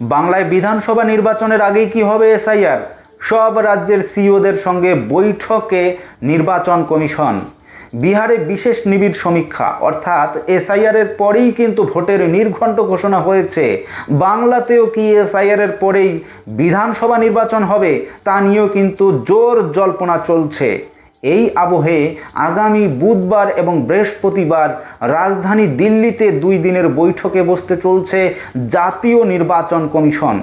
বাংলায় বিধানসভা নির্বাচনের আগেই কি হবে এসআইআর? সব রাজ্যের সিইওদের সঙ্গে বৈঠকে নির্বাচন কমিশন। বিহারে বিশেষ নিবিড় সমীক্ষা, অর্থাৎ এসআইআর এর পরেই কিন্তু ভোটের নির্ঘণ্ট ঘোষণা হয়েছে। বাংলাতেও কি এসআইআর এর পরেই বিধানসভা নির্বাচন হবে তা নিয়েও কিন্তু জোর জল্পনা চলছে। এই আবহে আগামী বুধবার এবং বৃহস্পতিবার রাজধানী দিল্লিতে দুই দিনের বৈঠকে বসতে চলছে জাতীয় নির্বাচন কমিশন।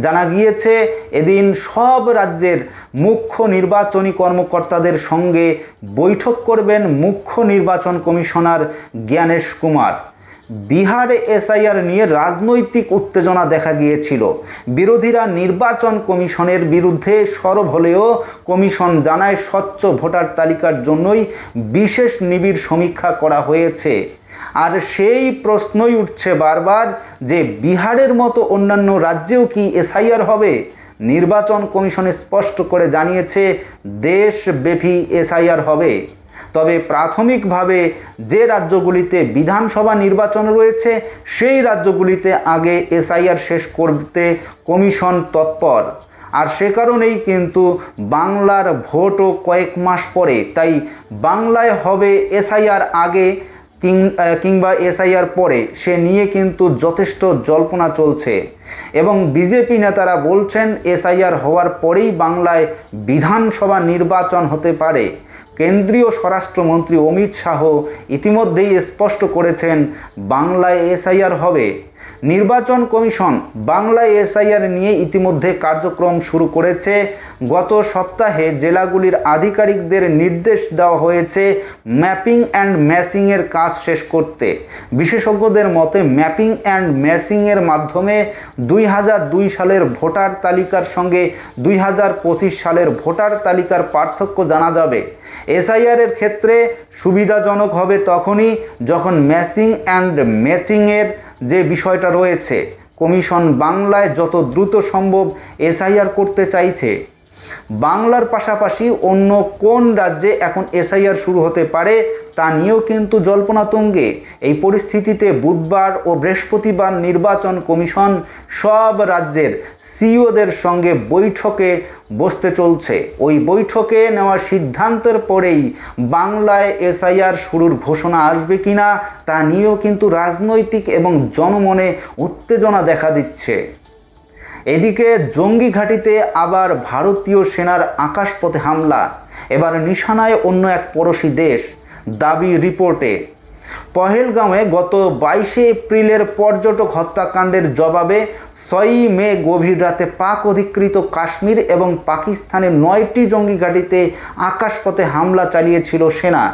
জানা গিয়েছে, এদিন সব রাজ্যের মুখ্য নির্বাচনী কর্মকর্তাদের সঙ্গে বৈঠক করবেন মুখ্য নির্বাচন কমিশনার জ্ঞানেশ কুমার। বিহারে এসআইআর নিয়ে রাজনৈতিক উত্তেজনা দেখা গিয়েছিল। বিরোধীরা নির্বাচন কমিশনের বিরুদ্ধে সরব হলেও কমিশন জানায় স্বচ্ছ ভোটার তালিকার জন্যই বিশেষ নিবিড় সমীক্ষা করা হয়েছে। আর সেই প্রশ্নই উঠছে বারবার যে বিহারের মতো অন্যান্য রাজ্যেও কি এসআইআর হবে? নির্বাচন কমিশনে স্পষ্ট করে জানিয়েছে, দেশব্যাপী এসআইআর হবে। তবে প্রাথমিকভাবে যে রাজ্যগুলিতে বিধানসভা নির্বাচন রয়েছে, সেই রাজ্যগুলিতে আগে এসআইআর শেষ করতে কমিশন তৎপর। আর সে কারণেই কিন্তু বাংলার ভোটও কয়েক মাস পরে, তাই বাংলায় হবে এসআইআর আগে কিংবা এসআইআর পরে, সে নিয়ে কিন্তু যথেষ্ট জল্পনা চলছে। এবং বিজেপি নেতারা বলছেন, এসআইআর হওয়ার পরেই বাংলায় বিধানসভা নির্বাচন হতে পারে। কেন্দ্রীয় স্বরাষ্ট্রমন্ত্রী অমিত শাহ ইতিমধ্যেই স্পষ্ট করেছেন, বাংলায় এসআইআর হবে। নির্বাচন কমিশন বাংলায় এসআইআর নিয়ে ইতিমধ্যে কার্যক্রম শুরু করেছে। গত সপ্তাহে জেলাগুলির আধিকারিকদের নির্দেশ দেওয়া হয়েছে ম্যাপিং অ্যান্ড ম্যাচিংয়ের কাজ শেষ করতে। বিশেষজ্ঞদের মতে, ম্যাপিং অ্যান্ড ম্যাচিংয়ের মাধ্যমে দুই হাজার দুই সালের ভোটার তালিকার সঙ্গে দুই হাজার পঁচিশ সালের ভোটার তালিকার পার্থক্য জানা যাবে। এসআইআর এর ক্ষেত্রে সুবিধাজনক হবে তখনই যখন ম্যাচিং অ্যান্ড ম্যাচিংয়ের যে বিষয়টা রয়েছে, কমিশন বাংলায় যত দ্রুত সম্ভব এসআইআর করতে চাইছে। বাংলার পাশাপাশি অন্য কোন রাজ্যে এখন এসআইআর শুরু হতে পারে তা নিয়েও কিন্তু জল্পনা তুঙ্গে এই পরিস্থিতিতে বুধবার ও বৃহস্পতিবার নির্বাচন কমিশন সব রাজ্যের সিইওদের সঙ্গে বৈঠকে বসতে চলছে। ওই বৈঠকে নেওয়া সিদ্ধান্তের পরেই বাংলায় এসআইআর শুরুর ঘোষণা আসবে কিনা তা নিয়েও কিন্তু রাজনৈতিক এবং জনমনে উত্তেজনা দেখা দিচ্ছে। এদিকে জঙ্গি ঘাঁটিতে আবার ভারতীয় সেনার আকাশপথে হামলা। এবার নিশানায় অন্য এক পড়োশি দেশ। দাবি রিপোর্টে, পহেলগাঁওয়ে গত বাইশে এপ্রিলের পর্যটক হত্যাকাণ্ডের জবাবে ছয়ই মে গভীর রাতে পাক অধিকৃত কাশ্মীর এবং পাকিস্তানের নয়টি জঙ্গি ঘাঁটিতে আকাশপথে হামলা চালিয়েছিল সেনা।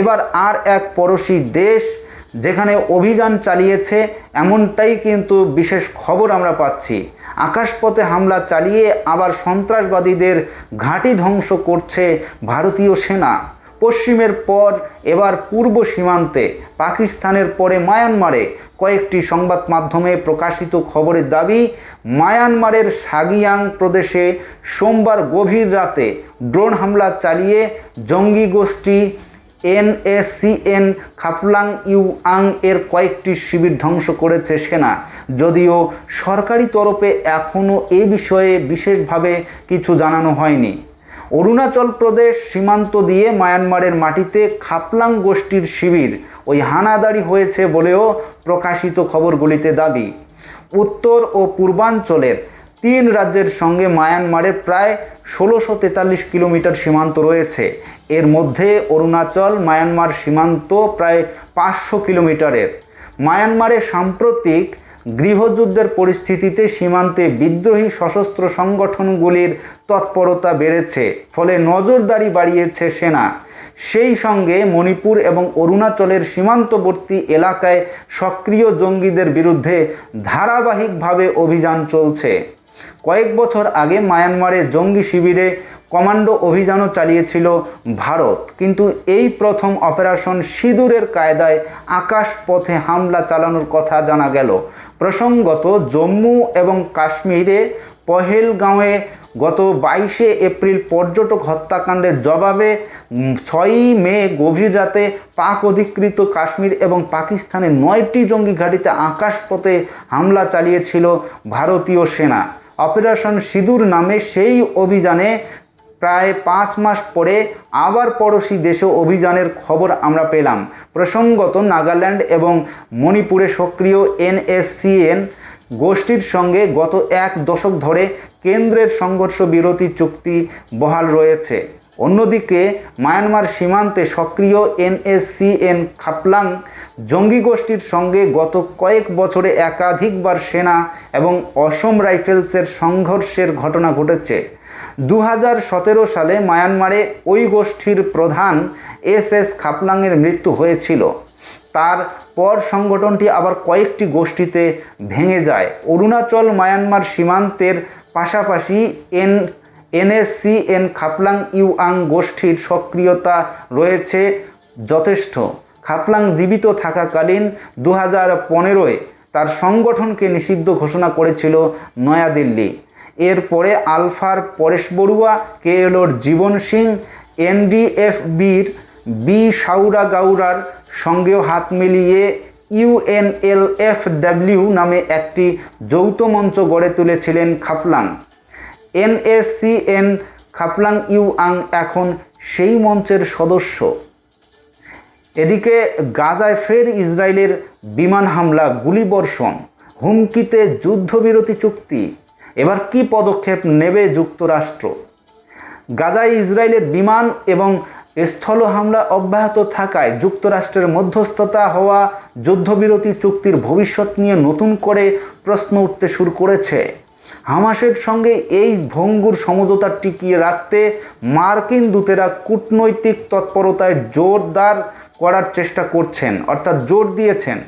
এবার আর এক পড়োশি দেশ যেখানে অভিযান চালিয়েছে, এমনটাই কিন্তু বিশেষ খবর আমরা পাচ্ছি। আকাশপথে হামলা চালিয়ে আবার সন্ত্রাসবাদীদের ঘাঁটি ধ্বংস করছে ভারতীয় সেনা। পশ্চিমের পর, এবার পূর্ব সীমান্তে, পাকিস্তানের পরে মায়ানমারে কয়েকটি সংবাদ মাধ্যমে প্রকাশিত খবরের দাবি, মায়ানমারের সাগিয়াং প্রদেশে সোমবার গভীর রাতে ড্রোন হামলা চালিয়ে জঙ্গি গোষ্ঠী এনএসসিএন খাপলাং ইউ আং এর কয়েকটি শিবির ধ্বংস করেছে সেনা। যদিও সরকারি তরফে এখনও এ বিষয়ে বিশেষভাবে কিছু জানানো হয়নি। অরুণাচল প্রদেশ সীমান্ত দিয়ে মায়ানমারের মাটিতে খাপলাং গোষ্ঠীর শিবির ওই হানাদারি হয়েছে বলেও প্রকাশিত খবরগুলিতে দাবি। উত্তর ও পূর্বাঞ্চলের তিন রাজ্যের সঙ্গে মায়ানমারের প্রায় ষোলোশো তেতাল্লিশ কিলোমিটার সীমান্ত রয়েছে। এর মধ্যে অরুণাচল, মায়ানমার সীমান্ত প্রায় পাঁচশো কিলোমিটারের। মায়ানমারে সাম্প্রতিক গৃহযুদ্ধের পরিস্থিতিতে সীমান্তে বিদ্রোহী সশস্ত্র সংগঠনগুলির তৎপরতা বেড়েছে, ফলে নজরদারি বাড়িয়েছে সেনা। সেই সঙ্গে মণিপুর এবং অরুণাচলের সীমান্তবর্তী এলাকায় সক্রিয় জঙ্গিদের বিরুদ্ধে ধারাবাহিকভাবে অভিযান চলছে। কয়েক বছর আগে মায়ানমারে জঙ্গি শিবিরে কমান্ডো অভিযানও চালিয়েছিল ভারত। কিন্তু এই প্রথম অপারেশন সিঁদুরের কায়দায় আকাশপথে হামলা চালানোর কথা জানা গেল। প্রসঙ্গত, জম্মু এবং কাশ্মীরে পহেলগাঁওয়ে গত বাইশে এপ্রিল পর্যটক হত্যাকাণ্ডের জবাবে ছয়ই মে গভীর রাতে পাক অধিকৃত কাশ্মীর এবং পাকিস্তানের নয়টি জঙ্গি ঘাঁটিতে আকাশপথে হামলা চালিয়েছিল ভারতীয় সেনা। অপারেশন সিঁদুর নামে সেই অভিযানে প্রায় পাঁচ মাস পরে আবার পড়োশি দেশে অভিযানের খবর আমরা পেলাম। প্রসঙ্গত নাগাল্যান্ড এবং মণিপুরে সক্রিয় এনএসসিএন গোষ্ঠীর সঙ্গে গত এক দশক ধরে কেন্দ্রের সংঘর্ষ বিরতি চুক্তি বহাল রয়েছে। অন্যদিকে মায়ানমার সীমান্তে সক্রিয় এনএসসিএন খাপলাং জঙ্গি গোষ্ঠীর সঙ্গে গত কয়েক বছরে একাধিকবার সেনা এবং অসম রাইফেলসের সংঘর্ষের ঘটনা ঘটেছে। দু হাজার সতেরো সালে মায়ানমারে ওই গোষ্ঠীর প্রধান এস এস খাপলাংয়ের মৃত্যু হয়েছিল। তার পর সংগঠনটি আবার কয়েকটি গোষ্ঠীতে ভেঙে যায়। অরুণাচল মায়ানমার সীমান্তের পাশাপাশি এন, এনএসসিএন খাপলাং ইউআং গোষ্ঠীর সক্রিয়তা রয়েছে যথেষ্ট। খাপলাং জীবিত থাকাকালীন দু হাজার পনেরোয় তার সংগঠনকে নিষিদ্ধ ঘোষণা করেছিল নয়াদিল্লি। এরপরে আলফার পরেশ বড়ুয়া কেএলওর জীবন সিং এনডিএফবির বি সাউরা গাউরার সঙ্গেও হাত মিলিয়ে ইউএনএলএফডব্লিউ নামে একটি যৌথ মঞ্চ গড়ে তুলেছিলেন খাপলাং। এনএসসিএন খাপলাং ইউআং এখন সেই মঞ্চের সদস্য। এদিকে গাজায় ফের ইসরায়েলের বিমান হামলা, গুলিবর্ষণ, হুমকিতে যুদ্ধবিরতি চুক্তি। এবার কি পদক্ষেপ নেবে যুক্তরাষ্ট্র? গাজায় ইসরায়েলের বিমান এবং স্থল হামলা অব্যাহত থাকায় যুক্তরাষ্ট্রের মধ্যস্থতা হওয়া যুদ্ধবিরতি চুক্তির ভবিষ্যৎ নিয়ে নতুন করে প্রশ্ন উঠতে শুরু করেছে। হামাসের সঙ্গে এই ভঙ্গুর সমঝোতা টিকিয়ে রাখতে মার্কিন দূতেরা কূটনৈতিক তৎপরতায় জোরদার করার চেষ্টা করছেন, অর্থাৎ জোর দিয়েছেন।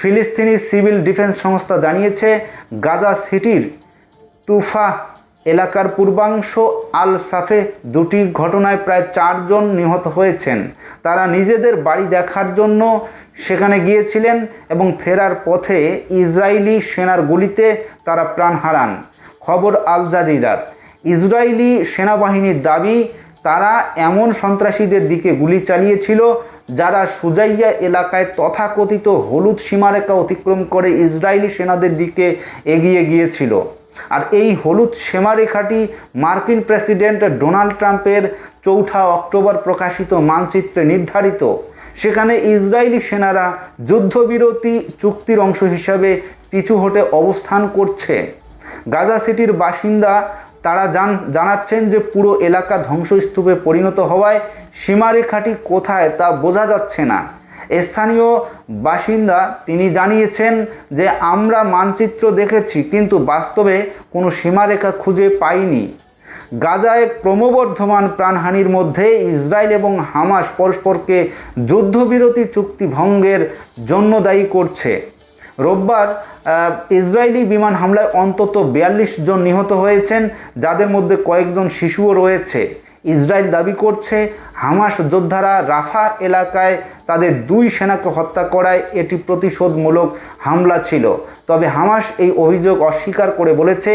ফিলিস্তিনি সিভিল ডিফেন্স সংস্থা জানিয়েছে, গাজা সিটির টুফা এলাকার পূর্বাংশ আল সাফে দুটি ঘটনায় প্রায় চারজন নিহত হয়েছেন। তারা নিজেদের বাড়ি দেখার জন্য সেখানে গিয়েছিলেন এবং ফেরার পথে ইসরায়েলি সেনার গুলিতে তারা প্রাণ হারান। খবর আল জাজিরার। ইসরায়েলি সেনাবাহিনীর দাবি, তারা এমন সন্ত্রাসীদের দিকে গুলি চালিয়েছিল যারা সুজাইয়া এলাকায় তথাকথিত হলুদ সীমারেখা অতিক্রম করে ইসরায়েলি সেনাদের দিকে এগিয়ে গিয়েছিল। আর এই হলুদ সীমারেখাটি মার্কিন প্রেসিডেন্ট ডোনাল্ড ট্রাম্পের চৌঠা অক্টোবর প্রকাশিত মানচিত্রে নির্ধারিত। সেখানে ইসরায়েলি সেনারা যুদ্ধবিরতি চুক্তির অংশ হিসাবে পিছু হটে অবস্থান করছে। গাজা সিটির বাসিন্দা তারা জান, জানাচ্ছেন যে পুরো এলাকা ধ্বংসস্তূপে পরিণত হওয়ায় সীমারেখাটি কোথায় তা বোঝা যাচ্ছে না। স্থানীয় বাসিন্দা তিনি জানিয়েছেন যে, আমরা মানচিত্র দেখেছি, কিন্তু বাস্তবে কোনো সীমারেখা খুঁজে পাইনি। গাজায় ক্রমবর্ধমান প্রাণহানির মধ্যে ইসরায়েল এবং হামাস পরস্পরকে যুদ্ধবিরতি চুক্তি ভঙ্গের জন্য দায়ী করছে। রোববার ইসরায়েলি বিমান হামলায় অন্তত বিয়াল্লিশ জন নিহত হয়েছেন, যাদের মধ্যে কয়েকজন শিশুও রয়েছে। ইসরায়েল দাবি করছে হামাস যোদ্ধারা রাফা এলাকায় তাদের দুই সেনাকে হত্যা করায় এটি প্রতিশোধমূলক হামলা ছিল। তবে হামাস এই অভিযোগ অস্বীকার করে বলেছে,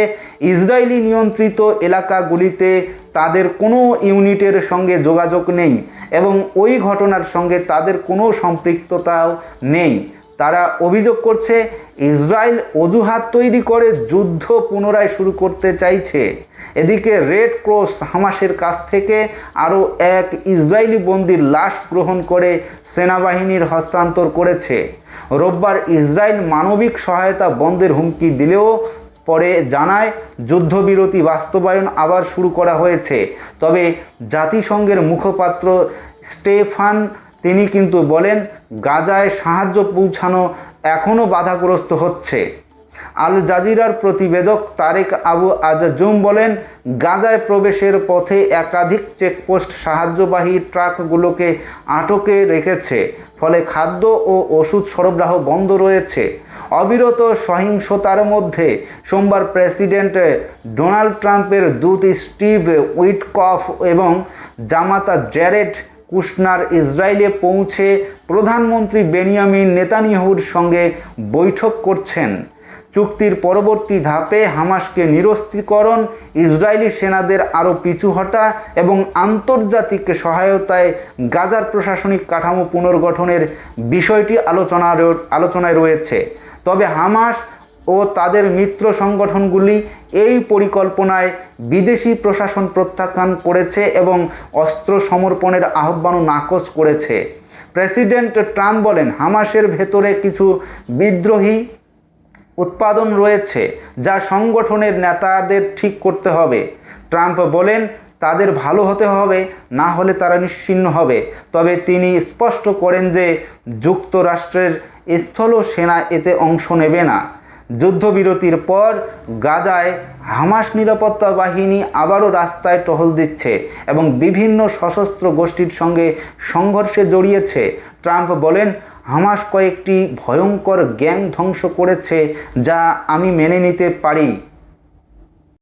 ইসরায়েলি নিয়ন্ত্রিত এলাকাগুলিতে তাদের কোনো ইউনিটের সঙ্গে যোগাযোগ নেই এবং ওই ঘটনার সঙ্গে তাদের কোনো সম্পৃক্ততাও নেই। তারা অভিযোগ করছে ইসরায়েল অজুহাত তৈরি করে যুদ্ধ পুনরায় শুরু করতে চাইছে। এদিকে রেড ক্রস হামাসের কাছ থেকে আরও এক ইসরায়েলি বন্দির লাশ গ্রহণ করে সেনাবাহিনীর হস্তান্তর করেছে। রোববার ইসরায়েল মানবিক সহায়তা বন্ধের হুমকি দিলেও পরে জানায় যুদ্ধবিরতি বাস্তবায়ন আবার শুরু করা হয়েছে। তবে জাতিসংঘের মুখপাত্র স্টেফান তিনি কিন্তু বলেন, গাজায় সাহায্য পৌঁছানো এখনও বাধাগ্রস্ত হচ্ছে। আল জাজিরার প্রতিবেদক তারেক আবু আজজুম বলেন, গাজায় প্রবেশের পথে একাধিক চেকপোস্ট সাহায্যবাহী ট্রাকগুলোকে আটকে রেখেছে, ফলে খাদ্য ও ওষুধ সরবরাহ বন্ধ রয়েছে। অবিরত সহিংসতার মধ্যে সোমবার প্রেসিডেন্ট ডোনাল্ড ট্রাম্পের দূত স্টিভ উইটকফ এবং জামাতা জ্যারেড কুশনার ইসরায়েলে পৌঁছে প্রধানমন্ত্রী বেনিয়ামিন নেতানিয়াহুর সঙ্গে বৈঠক করছেন। চুক্তির পরবর্তী ধাপে হামাসকে নিরস্ত্রীকরণ, ইসরায়েলি সেনাদের আরও পিছু হটা এবং আন্তর্জাতিক সহায়তায় গাজার প্রশাসনিক কাঠামো পুনর্গঠনের বিষয়টি আলোচনা আলোচনায় রয়েছে। তবে হামাস ও তাদের মিত্র সংগঠনগুলি এই পরিকল্পনায় বিদেশি প্রশাসন প্রত্যাখ্যান করেছে এবং অস্ত্র সমর্পণের আহ্বানও নাকচ করেছে। প্রেসিডেন্ট ট্রাম্প বলেন, হামাসের ভেতরে কিছু বিদ্রোহী উৎপাদন রয়েছে যা সংগঠনের নেতাদের ঠিক করতে হবে। ট্রাম্প বলেন, তাদের ভালো হতে হবে, না হলে তারা নিশ্চিন্ন হবে। তবে তিনি স্পষ্ট করেন যে, যুক্তরাষ্ট্রের স্থল সেনা এতে অংশ নেবে না। যুদ্ধবিরতির পর গাজায় হামাস নিরাপত্তা বাহিনী আবারও রাস্তায় টহল দিচ্ছে এবং বিভিন্ন সশস্ত্র গোষ্ঠীর সঙ্গে সংঘর্ষে জড়িয়েছে। ট্রাম্প বলেন, হামাস কয়েকটি ভয়ঙ্কর গ্যাং ধ্বংস করেছে যা আমি মেনে নিতে পারি।